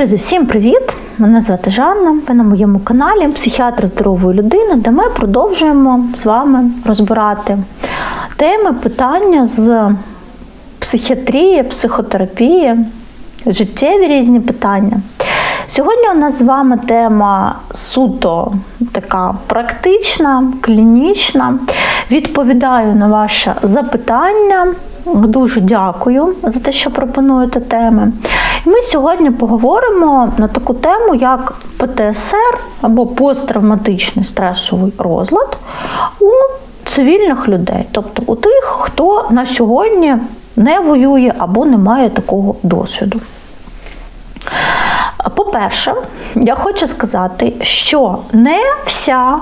Друзі, всім привіт! Мене звати Жанна. Ви на моєму каналі Психіатр здорової людини, де ми продовжуємо з вами розбирати теми, питання з психіатрії, психотерапії, життєві різні питання. Сьогодні у нас з вами тема суто така практична, клінічна. Відповідаю на ваше запитання. Дуже дякую за те, що пропонуєте теми. Ми сьогодні поговоримо на таку тему, як ПТСР або посттравматичний стресовий розлад у цивільних людей, тобто у тих, хто на сьогодні не воює або не має такого досвіду. По-перше, я хочу сказати, що не вся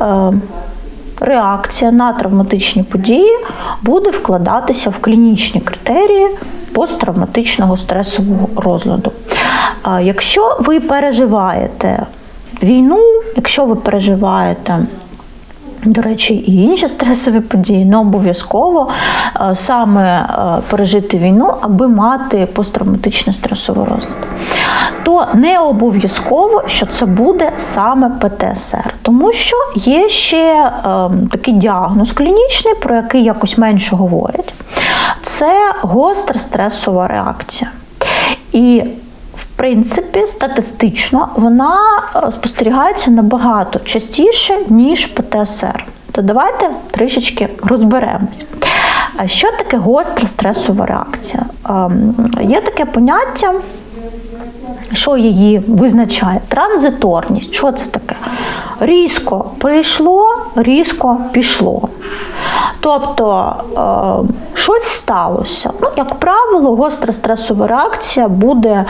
е, реакція на травматичні події буде вкладатися в клінічні критерії посттравматичного стресового розладу. Якщо ви переживаєте війну, якщо ви переживаєте до речі, і інші стресові події не обов'язково е, саме е, пережити війну, аби мати посттравматичний стресовий розлад. То не обов'язково, що це буде саме ПТСР, тому що є ще е, такий діагноз клінічний, про який якось менше говорять. Це гостра стресова реакція. І принципі, статистично вона спостерігається набагато частіше, ніж ПТСР. То давайте трішечки розберемось. Що таке гостра стресова реакція? Є таке поняття, що її визначає? Транзиторність. Що це таке? Різко прийшло, різко пішло. Тобто е, щось сталося. Ну, Як правило, гостра стресова реакція буде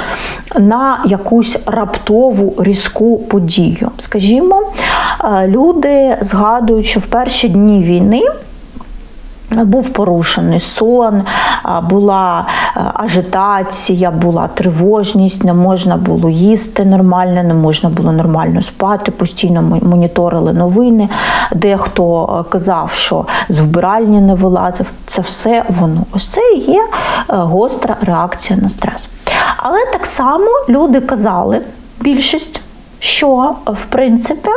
на якусь раптову різку подію. Скажімо, е, люди згадують, що в перші дні війни. Був порушений сон, була е, ажитація, була тривожність, не можна було їсти нормально, не можна було нормально спати, постійно моніторили новини. Дехто е, казав, що з вбиральні не вилазив. Це все воно. Ось це і є е, гостра реакція на стрес. Але так само люди казали, більшість що, в принципі,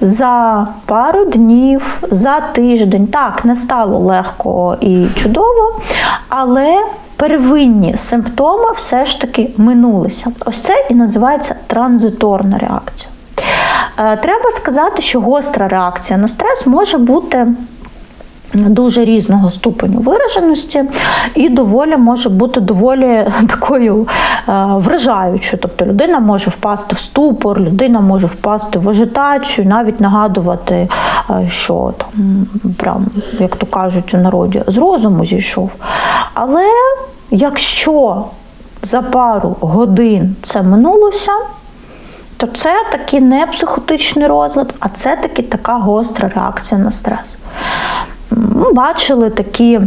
за пару днів, за тиждень так не стало легко і чудово, але первинні симптоми все ж таки минулися. Ось це і називається транзиторна реакція. Е, треба сказати, що гостра реакція на стрес може бути дуже різного ступеню вираженості, і доволі може бути доволі такою е, вражаючою. Тобто людина може впасти в ступор, людина може впасти в ажитацію, навіть нагадувати, е, що там, прям, як то кажуть у народі, з розуму зійшов. Але якщо за пару годин це минулося, то це таки не психотичний розлад, а це таки така гостра реакція на стрес. Ми бачили такі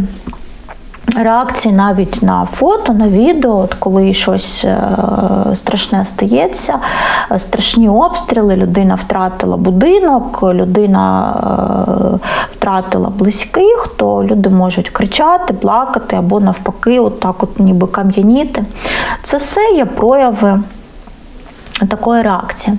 реакції навіть на фото, на відео, от коли щось е, страшне стається, е, страшні обстріли, людина втратила будинок, людина е, втратила близьких, то люди можуть кричати, плакати або навпаки, от так от ніби кам'яніти. Це все є прояви такої реакції.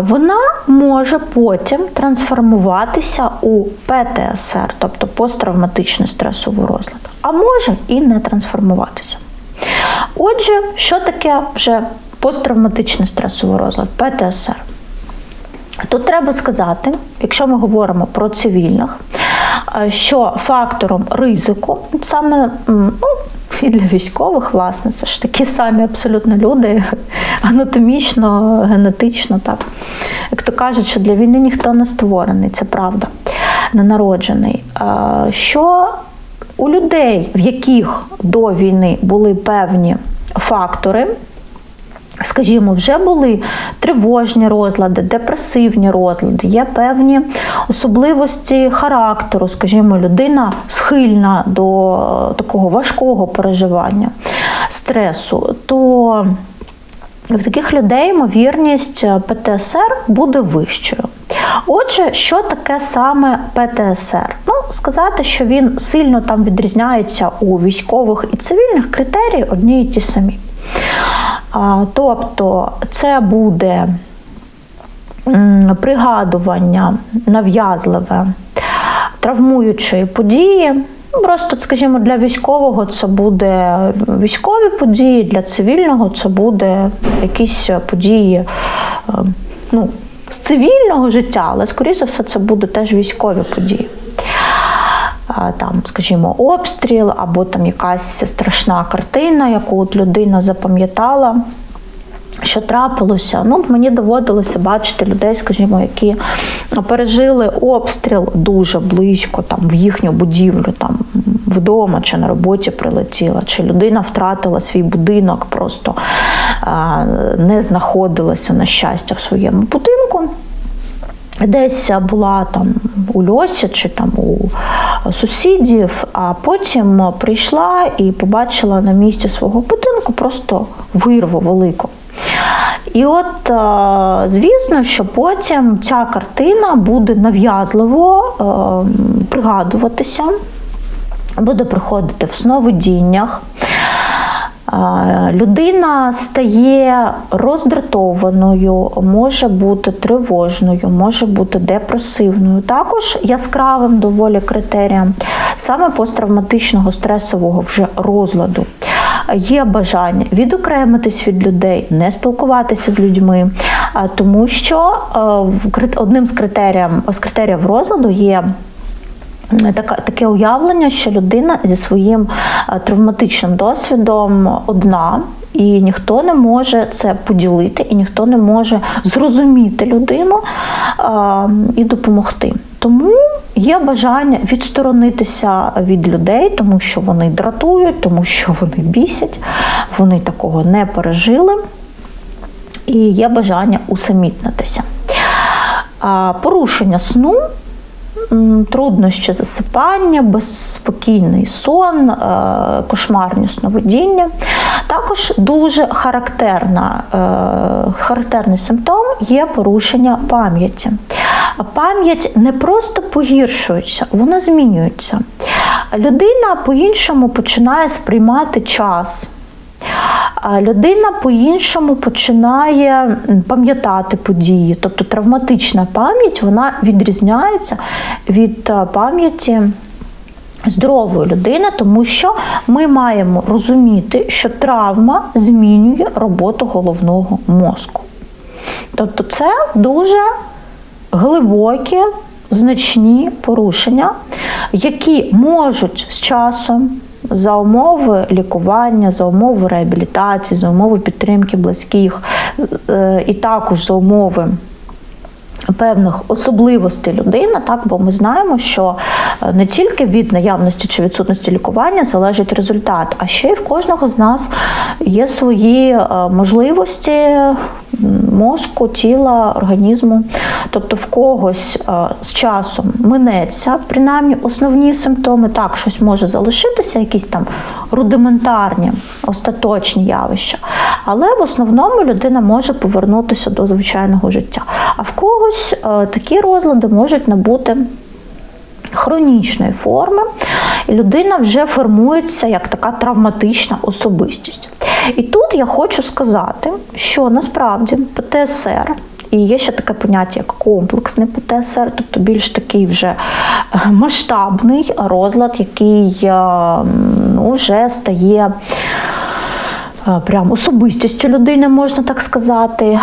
Вона може потім трансформуватися у ПТСР, тобто посттравматичний стресовий розлад, а може і не трансформуватися. Отже, що таке вже посттравматичний стресовий розлад, ПТСР? Тут треба сказати, якщо ми говоримо про цивільних, що фактором ризику, саме ну, і для військових, власне, це ж такі самі абсолютно люди, анатомічно, генетично, так. Як то кажуть, що для війни ніхто не створений, це правда, не народжений. Що у людей, в яких до війни були певні фактори, Скажімо, вже були тривожні розлади, депресивні розлади, є певні особливості характеру, скажімо, людина схильна до такого важкого переживання стресу, то в таких людей ймовірність ПТСР буде вищою. Отже, що таке саме ПТСР? Ну, сказати, що він сильно там відрізняється у військових і цивільних критерії одні і ті самі. Тобто це буде пригадування нав'язливе травмуючої події. Просто, скажімо, для військового це буде військові події, для цивільного це буде якісь події е, ну, з цивільного життя, але, скоріше все, це буде теж військові події. Там, скажімо, обстріл або там якась страшна картина, яку от людина запам'ятала. Що трапилося? Ну, мені доводилося бачити людей, скажімо, які пережили обстріл дуже близько, там в їхню будівлю, там вдома чи на роботі прилетіла, чи людина втратила свій будинок, просто а, не знаходилася на щастя в своєму будинку. Десь була там у льосі чи там у сусідів, а потім прийшла і побачила на місці свого будинку просто вирву велику. І от, е, звісно, що потім ця картина буде нав'язливо е, пригадуватися, буде приходити в сновидіннях. Людина стає роздратованою, може бути тривожною, може бути депресивною. Також яскравим доволі критерієм саме посттравматичного стресового вже розладу. Є бажання відокремитись від людей, не спілкуватися з людьми, тому що е, одним з критеріїв, з критеріїв розладу є таке уявлення, що людина зі своїм е, травматичним досвідом одна, і ніхто не може це поділити, і ніхто не може зрозуміти людину е, і допомогти. Тому є бажання відсторонитися від людей, тому що вони дратують, тому що вони бісять, вони такого не пережили, і є бажання усамітнитися. Порушення сну труднощі засипання, безспокійний сон, е, кошмарні сновидіння. Також дуже характерна, е, характерний симптом є порушення пам'яті. Пам'ять не просто погіршується, вона змінюється. Людина по-іншому починає сприймати час. Людина по-іншому починає пам'ятати події, тобто травматична пам'ять вона відрізняється від е, пам'яті здорової людини, тому що ми маємо розуміти, що травма змінює роботу головного мозку. Тобто це дуже глибокі, значні порушення, які можуть з часом за умови лікування, за умови реабілітації, за умови підтримки близьких, е, і також за умови. Певних особливостей людини, так бо ми знаємо, що е, не тільки від наявності чи відсутності лікування залежить результат, а ще й в кожного з нас є свої е, можливості мозку, тіла, організму. Тобто в когось е, з часом минеться, принаймні основні симптоми, так, щось може залишитися, якісь там рудиментарні, остаточні явища. Але в основному людина може повернутися до звичайного життя. А в когось е, такі розлади можуть набути хронічної форми, і людина вже формується як така травматична особистість. І тут я хочу сказати, що насправді ПТСР. І є ще таке поняття, як комплексний ПТСР, тобто більш такий вже е, масштабний розлад, який е, ну, вже стає е, прям особистістю людини, можна так сказати.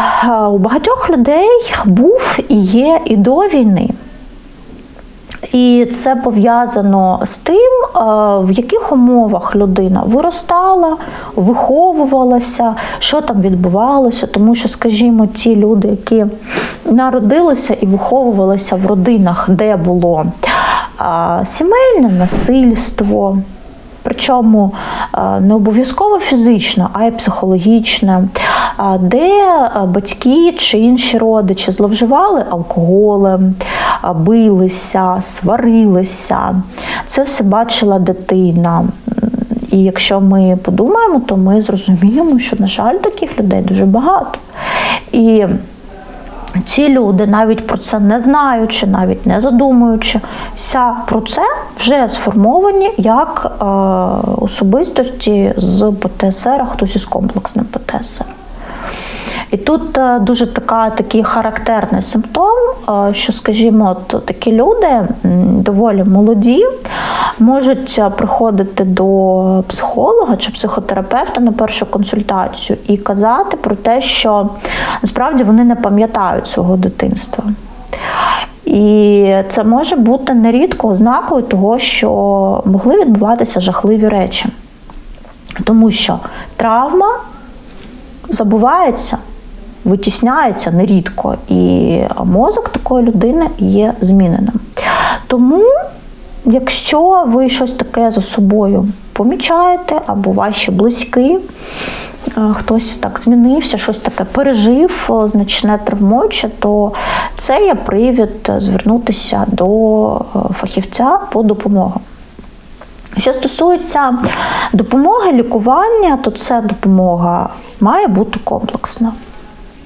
У багатьох людей був і є і до війни. І це пов'язано з тим, е, в яких умовах людина виростала, виховувалася, що там відбувалося. Тому що, скажімо, ті люди, які народилися і виховувалися в родинах, де було е, сімейне насильство. Причому е, не обов'язково фізично, а й психологічне, е, де е, батьки чи інші родичі зловживали алкоголем, билися, сварилися. Це все бачила дитина. І якщо ми подумаємо, то ми зрозуміємо, що, на жаль, таких людей дуже багато. І ці люди, навіть про це не знаючи, навіть не задумуючися про це, вже сформовані як е, особистості з ПТСР, а хтось із комплексним ПТСР. І тут е, дуже така, такий характерний симптом, е, що, скажімо, от такі люди доволі молоді, можуть е, приходити до психолога чи психотерапевта на першу консультацію і казати про те, що насправді вони не пам'ятають свого дитинства. І це може бути нерідко ознакою того, що могли відбуватися жахливі речі. Тому що травма забувається, витісняється нерідко, і мозок такої людини є зміненим. Тому, якщо ви щось таке за собою помічаєте, або ваші близькі, е, хтось так змінився, щось таке пережив, е, значне травмуюче, то це є привід звернутися до е, фахівця по допомогу. Що стосується допомоги лікування, то ця допомога має бути комплексна.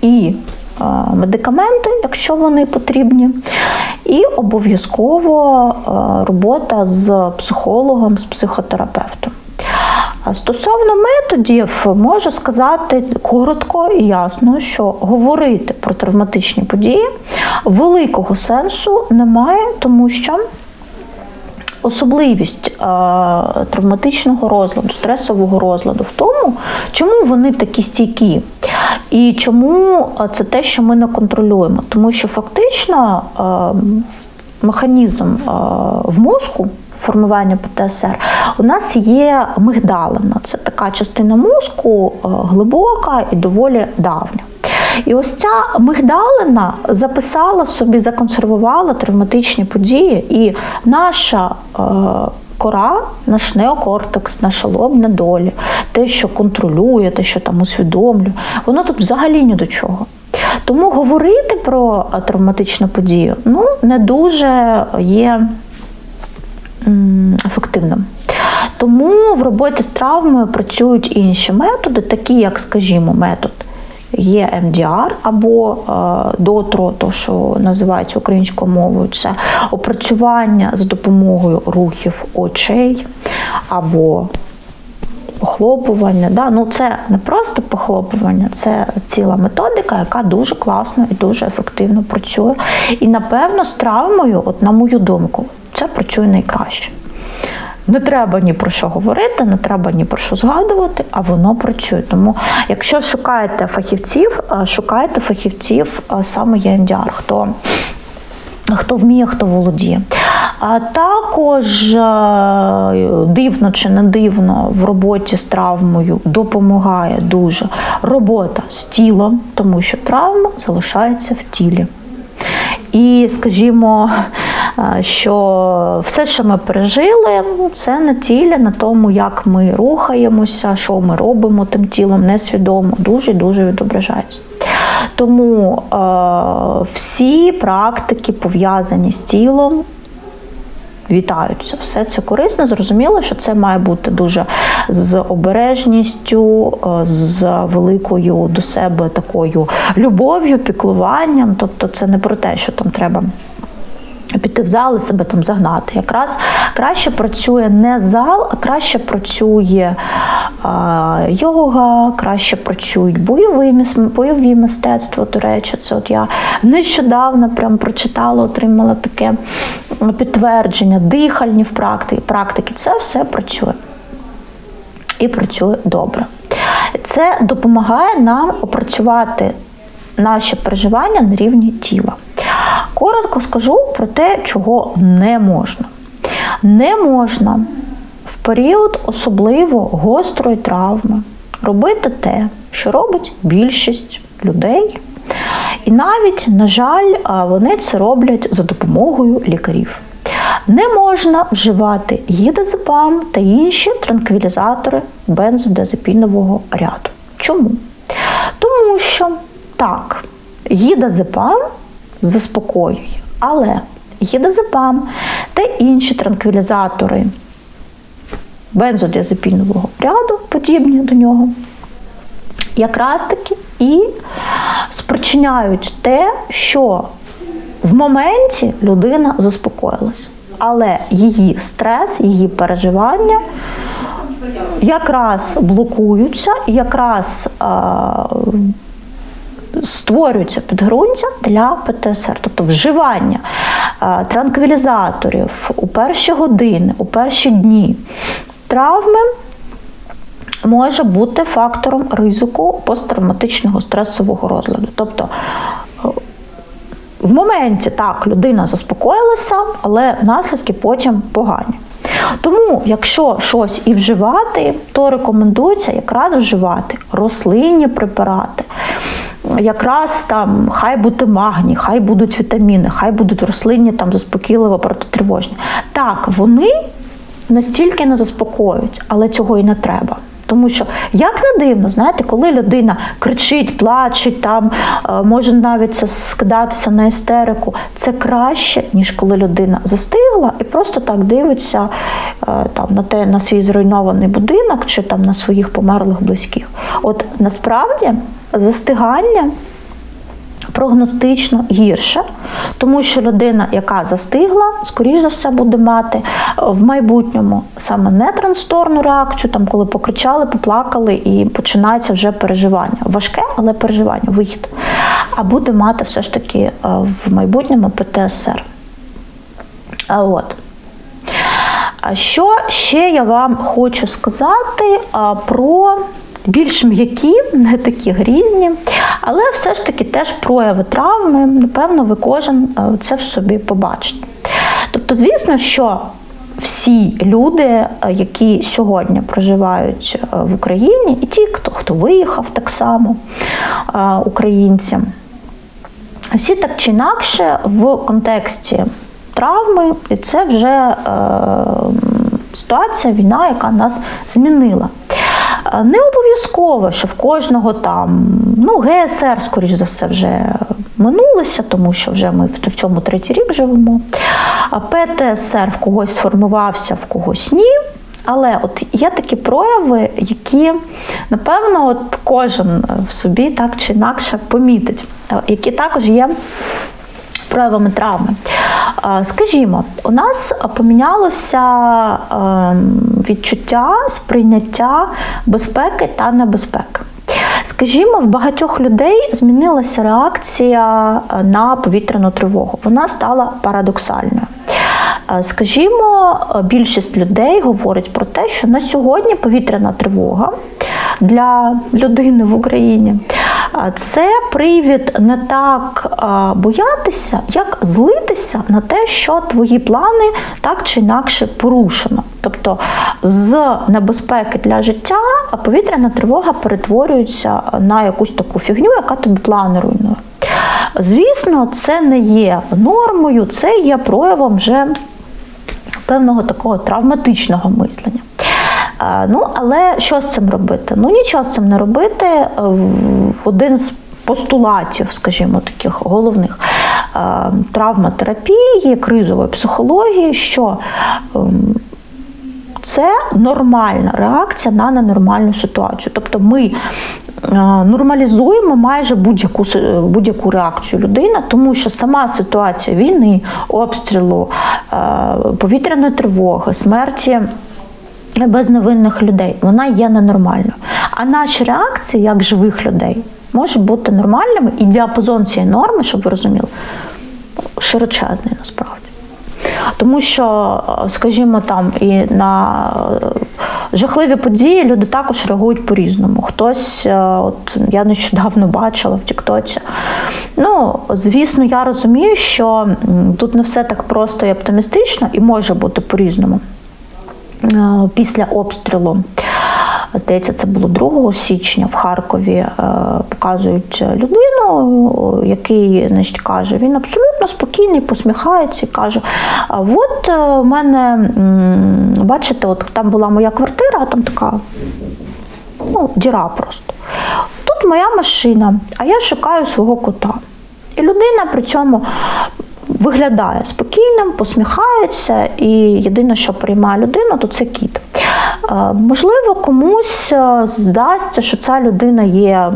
І е, медикаменти, якщо вони потрібні, і обов'язково е, робота з психологом, з психотерапевтом. Стосовно методів, можу сказати коротко і ясно, що говорити про травматичні події великого сенсу немає, тому що Особливість е, травматичного розладу, стресового розладу в тому, чому вони такі стійкі, і чому е, це те, що ми не контролюємо. Тому що фактично е, механізм в мозку. Формування ПТСР у нас є мигдалина. Це така частина мозку глибока і доволі давня. І ось ця мигдалина записала собі, законсервувала травматичні події, і наша е, кора, наш неокортекс, наша лобна доля, те, що контролює, те, що там усвідомлює, воно тут взагалі ні до чого. Тому говорити про е, травматичну подію ну, не дуже є ефективним. Тому в роботі з травмою працюють інші методи, такі як, скажімо, метод є МДР або е, ДОТРО, то що називається українською мовою, це опрацювання за допомогою рухів очей або похлопування. Да? Ну, це не просто похлопування, це ціла методика, яка дуже класно і дуже ефективно працює. І напевно з травмою, от на мою думку, це працює найкраще. Не треба ні про що говорити, не треба ні про що згадувати, а воно працює. Тому, якщо шукаєте фахівців, е, шукайте фахівців е, саме ЄМДР, хто хто вміє, хто володіє. А також е, дивно чи не дивно в роботі з травмою допомагає дуже робота з тілом, тому що травма залишається в тілі. І, скажімо, що все, що ми пережили, це на тілі, на тому, як ми рухаємося, що ми робимо тим тілом, несвідомо, дуже-дуже відображається. Тому е, всі практики пов'язані з тілом. Вітаються, все це корисно. Зрозуміло, що це має бути дуже з обережністю, з великою до себе такою любов'ю, піклуванням. Тобто, це не про те, що там треба. Піти в зал і себе там загнати. Якраз краще працює не зал, а краще працює а, йога, краще працюють бойові, бойові мистецтва. До речі, це от я нещодавно прям прочитала, отримала таке підтвердження, дихальні в практики. практики. Це все працює. І працює добре. Це допомагає нам опрацювати наші переживання на рівні тіла. Коротко скажу про те, чого не можна. Не можна в період особливо гострої травми робити те, що робить більшість людей. І навіть, на жаль, вони це роблять за допомогою лікарів. Не можна вживати гідазепам та інші транквілізатори бензодиазепінового ряду. Чому? Тому що так, гідазепам заспокоює. Але гідазепам та інші транквілізатори бензодіазепінового ряду, подібні до нього, якраз таки і спричиняють те, що в моменті людина заспокоїлась, але її стрес, її переживання якраз блокуються, якраз а, створюється підґрунтя для ПТСР, тобто вживання транквілізаторів у перші години, у перші дні травми. Може бути фактором ризику посттравматичного стресового розладу. Тобто е, в моменті так людина заспокоїлася, але наслідки потім погані. Тому, якщо щось і вживати, то рекомендується якраз вживати рослинні препарати. Якраз там хай буде магній, хай будуть вітаміни, хай будуть рослинні там заспокійливо протитривожні. Так, вони настільки не заспокоюють, але цього і не треба. Тому що як не дивно, знаєте, коли людина кричить, плаче, там е, може навіть скидатися на істерику, це краще, ніж коли людина застигла і просто так дивиться е, там на те на свій зруйнований будинок чи там на своїх померлих близьких. От насправді застигання прогностично гірше, тому що людина, яка застигла, скоріш за все буде мати е, в майбутньому саме не транспорну реакцію, там коли покричали, поплакали і починається вже переживання. Важке, але переживання, вихід. А буде мати все ж таки е, в майбутньому ПТСР. А от. А що ще я вам хочу сказати а, про більш м'які, не такі грізні, але все ж таки теж прояви травми, напевно, ви кожен е, це в собі побачите. Тобто, звісно, що всі люди, е, які сьогодні проживають е, в Україні, і ті, хто, хто виїхав так само, українці, всі так чи інакше в контексті травми, і це вже е, ситуація, війна, яка нас змінила. Не обов'язково, що в кожного там, ну, ГСР, скоріш за все, вже минулося, тому що вже ми в цьому третій рік живемо. А ПТСР в когось сформувався, в когось ні. Але от є такі прояви, які, напевно, от кожен в собі так чи інакше помітить, які також є проявами травми. Скажімо, у нас помінялося відчуття сприйняття безпеки та небезпеки. Скажімо, в багатьох людей змінилася реакція на повітряну тривогу. Вона стала парадоксальною. Скажімо, більшість людей говорить про те, що на сьогодні повітряна тривога для людини в Україні це привід не так боятися, як злитися на те, що твої плани так чи інакше порушено. Тобто з небезпеки для життя повітряна тривога перетворюється на якусь таку фігню, яка тобі плани руйнує. Звісно, це не є нормою, це є проявом вже певного такого травматичного мислення. Ну, але що з цим робити? Ну нічого з цим не робити. Е, один з постулатів, скажімо, таких головних е, травматерапії, кризової психології, що ем, це нормальна реакція на ненормальну ситуацію. Тобто ми е, нормалізуємо майже будь-яку будь-яку реакцію людини, тому що сама ситуація війни, обстрілу, повітряної тривоги, смерті безневинних людей. Вона є ненормальною. А наші реакції, як живих людей, можуть бути нормальними, і діапазон цієї норми, щоб ви розуміли, широчезний насправді. Тому що, скажімо, там і на жахливі події люди також реагують по-різному. Хтось, е, от я нещодавно бачила в Тіктоці. Ну, звісно, я розумію, що тут не все так просто і оптимістично, і може бути по-різному. Е, після обстрілу. Здається, це було 2 січня в Харкові. Е, показують людину, який значить, каже, він абсолютно спокійний, посміхається і каже: от е, в мене, бачите, от там була моя квартира, а там така ну, діра просто. Тут моя машина, а я шукаю свого кота. І людина при цьому виглядає спокійним, посміхається, і єдине, що приймає людину, то це кіт. Можливо, комусь здасться, що ця людина є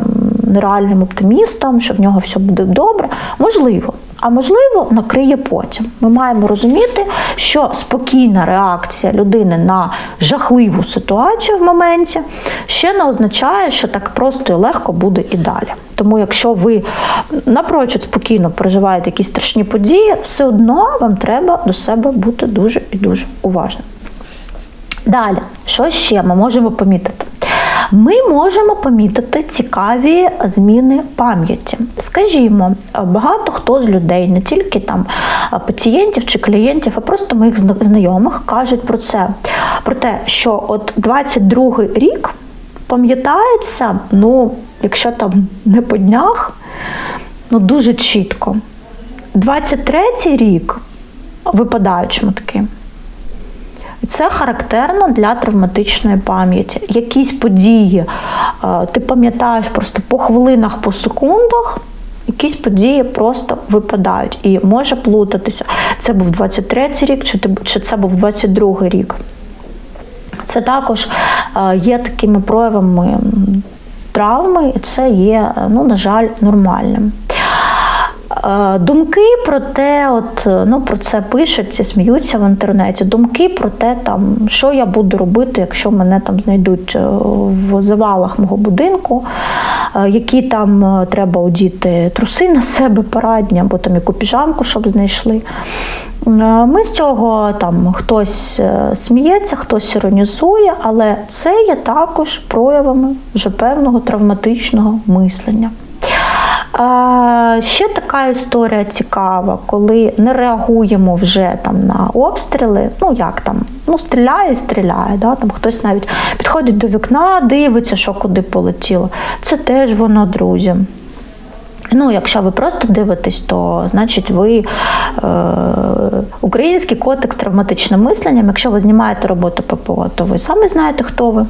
нереальним оптимістом, що в нього все буде добре. Можливо. А можливо, накриє потім. Ми маємо розуміти, що спокійна реакція людини на жахливу ситуацію в моменті ще не означає, що так просто і легко буде і далі. Тому, якщо ви напрочуд спокійно переживаєте якісь страшні події, все одно вам треба до себе бути дуже і дуже уважним. Далі, що ще ми можемо помітити? Ми можемо помітити цікаві зміни пам'яті. Скажімо, багато хто з людей, не тільки там пацієнтів чи клієнтів, а просто моїх знайомих кажуть про це, про те, що от 22 рік пам'ятається, ну, якщо там не по днях, ну дуже чітко. 23 рік випадають шматки. Це характерно для травматичної пам'яті. Якісь події е, ти пам'ятаєш просто по хвилинах, по секундах, якісь події просто випадають і може плутатися. Це був 23-й рік, чи це був 22-й рік. Це також е, є такими проявами травми, і це є, ну, на жаль, нормальним. Е, думки про те, от ну про це пишуть сміються в інтернеті. Думки про те, там що я буду робити, якщо мене там знайдуть е, в завалах мого будинку, е, які там треба одіти труси на себе парадні, або там яку піжамку, щоб знайшли. Ми з цього там хтось сміється, хтось іронізує, але це є також проявами вже певного травматичного мислення. Ще така історія цікава, коли не реагуємо вже там на обстріли. Ну як там, ну стріляє, стріляє. Да? Там Хтось навіть підходить до вікна, дивиться, що куди полетіло. Це теж воно, друзі. Ну, якщо ви просто дивитесь, то значить ви е, український кодекс травматичним мисленням. Якщо ви знімаєте роботу ППО, то ви самі знаєте, хто ви.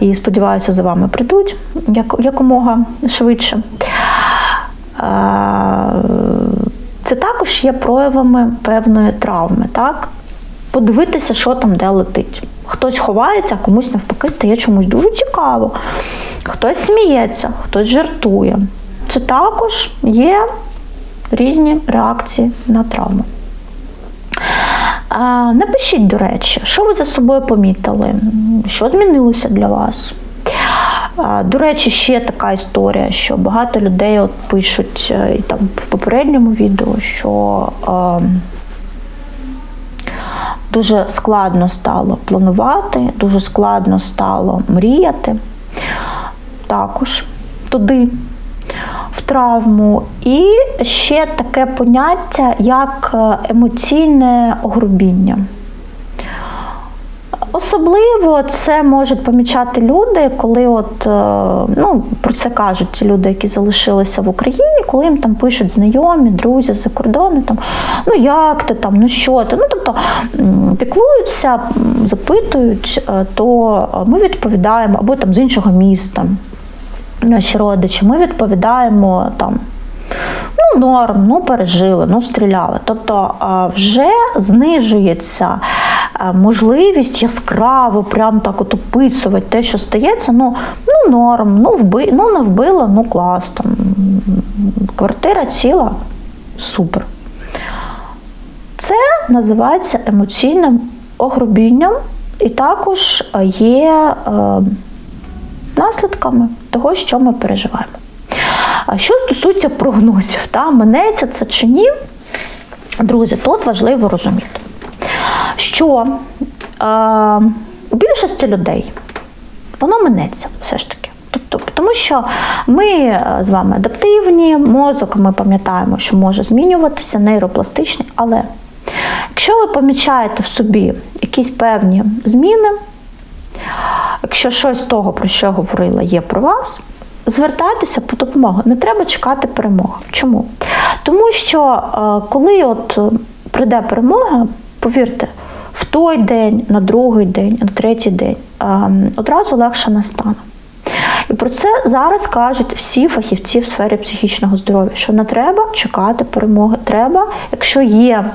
І сподіваюся, за вами прийдуть якомога швидше. Це також є проявами певної травми. так? Подивитися, що там де летить. Хтось ховається, а комусь навпаки стає чомусь дуже цікаво. Хтось сміється, хтось жартує. Це також є різні реакції на травму. Напишіть, до речі, що ви за собою помітили, що змінилося для вас. До речі, ще така історія, що багато людей от пишуть е, і там в попередньому відео, що е, дуже складно стало планувати, дуже складно стало мріяти. Також туди в травму. І ще таке поняття, як е, емоційне огрубіння. Особливо це можуть помічати люди, коли от, е, ну, про це кажуть ті люди, які залишилися в Україні, коли їм там пишуть знайомі, друзі з-за кордону, там, ну як ти там, ну що ти? Ну, тобто піклуються, запитують, е, то ми відповідаємо або там з іншого міста наші родичі, ми відповідаємо там. Ну, норм, ну пережили, ну стріляли. Тобто вже знижується можливість яскраво прям так от описувати те, що стається. Ну, ну норм, ну вби, ну не вбило, ну клас. там, Квартира ціла, супер. Це називається емоційним огрубінням, і також є. Е, наслідками того, що ми переживаємо. А що стосується прогнозів, та, минеться це чи ні, друзі, тут важливо розуміти, що е, у більшості людей воно минеться все ж таки. Тобто, Тому що ми е, з вами адаптивні, мозок, ми пам'ятаємо, що може змінюватися, нейропластичний, але якщо ви помічаєте в собі якісь певні зміни, Якщо щось з того, про що я говорила, є про вас, звертайтеся по допомогу. Не треба чекати перемоги. Чому? Тому що е, коли от е, прийде перемога, повірте, в той день, на другий день, на третій день е, одразу легше не стане. І про це зараз кажуть всі фахівці в сфері психічного здоров'я, що не треба чекати перемоги. Треба, якщо є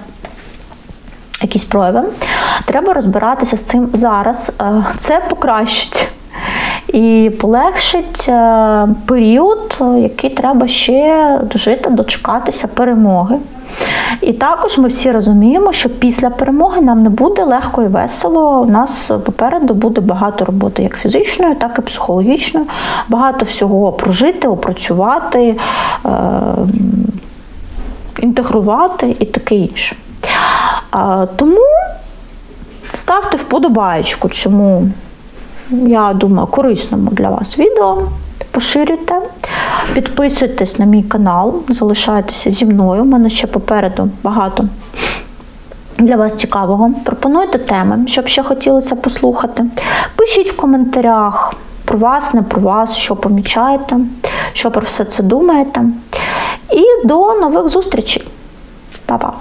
якісь прояви, треба розбиратися з цим зараз. Це покращить і полегшить е, період, е, який треба ще дожити, дочекатися перемоги. І також ми всі розуміємо, що після перемоги нам не буде легко і весело. У нас попереду буде багато роботи, як фізичної, так і психологічної, багато всього прожити, опрацювати, е, інтегрувати і таке інше. Тому ставте вподобаєчку цьому, я думаю, корисному для вас відео. Поширюйте, підписуйтесь на мій канал, залишайтеся зі мною. У мене ще попереду багато для вас цікавого. Пропонуйте теми, щоб ще хотілося послухати. Пишіть в коментарях про вас, не про вас, що помічаєте, що про все це думаєте. І до нових зустрічей. Па-па!